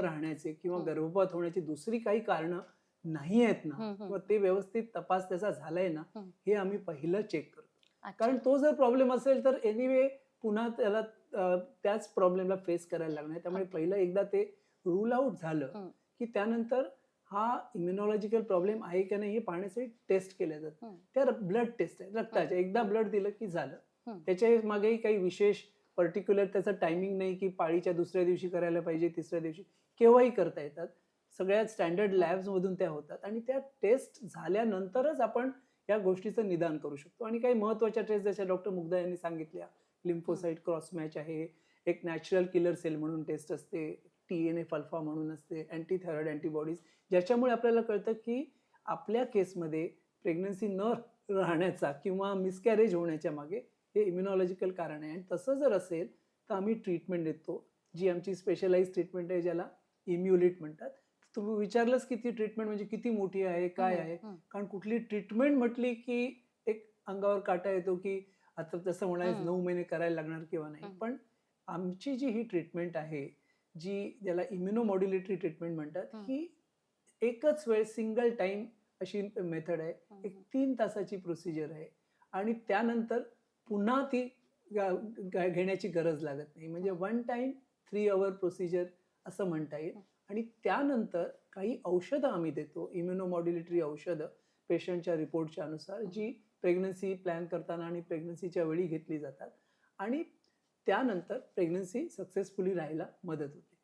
राहण्याचे किंवा हं. गर्भपात होण्याची दुसरी काही कारण नाही आहेत ना. किंवा ते व्यवस्थित तपास त्याचा झालाय ना हं. आम्ही पहिलं चेक करतो. कारण तो जर प्रॉब्लेम असेल तर एनिवे पुन्हा त्याला त्याच प्रॉब्लेमला फेस करायला लागणार त्यामुळे. पहिलं एकदा ते रूल आउट झालं. की त्यानंतर हा इम्युनॉलॉजिकल प्रॉब्लेम आहे का नाही हे पाहण्यासाठी टेस्ट केल्या जातात. त्या ब्लड टेस्ट आहे रक्ताच्या एकदा ब्लड दिलं की झालं. त्याच्या मागेही काही विशेष पर्टिक्युलर त्याचं टायमिंग नाही की पाळीच्या दुसऱ्या दिवशी करायला पाहिजे तिसऱ्या दिवशी. केव्हाही करता येतात. सगळ्यात स्टँडर्ड लॅब्स मधून त्या होतात. आणि त्या टेस्ट झाल्यानंतरच आपण या गोष्टीचं निदान करू शकतो. आणि काही महत्त्वाच्या टेस्ट जशा डॉक्टर मुग्धा यांनी सांगितल्या. लिम्फोसाईट क्रॉस मॅच आहे. एक नॅचरल किलर सेल म्हणून टेस्ट असते. टी एन एफ अल्फा म्हणून असते. अँटी थायरॉइड अँटीबॉडीज ज्याच्यामुळे आपल्याला कळतं की आपल्या केसमध्ये प्रेग्नन्सी न राहण्याचा किंवा मिसकॅरेज होण्याच्या मागे हे इम्युनॉलॉजिकल कारण आहे आणि तसं जर असेल तर आम्ही ट्रीटमेंट देतो जी आमची स्पेशलाइज ट्रीटमेंट आहे ज्याला इम्युलिट म्हणतात तुम्ही विचारलंच की ती ट्रीटमेंट म्हणजे किती मोठी आहे काय आहे. कारण कुठली ट्रीटमेंट म्हटली की एक अंगावर काटा येतो की आता तसं म्हणायचं. नऊ महिने करायला लागणार किंवा नाही. पण आमची जी ही ट्रीटमेंट आहे जी ज्याला इम्युनोमॉड्युलेटरी ट्रीटमेंट म्हणतात हं. एकच वेळ सिंगल टाइम अशी मेथड आहे एक. तीन तासाची प्रोसिजर आहे आणि त्यानंतर पुन्हा ती गा- घेण्याची गरज लागत नाही. म्हणजे one time three hour procedure असं म्हणता येईल. आणि त्यानंतर काही औषधं आम्ही देतो इम्युनोमॉड्युलेटरी औषधं पेशंटच्या रिपोर्टच्या अनुसार जी प्रेग्नन्सी प्लॅन करताना आणि प्रेग्नन्सीच्या वेळी घेतली जातात. आणि त्यानंतर प्रेग्नन्सी सक्सेसफुली राहायला मदत होते.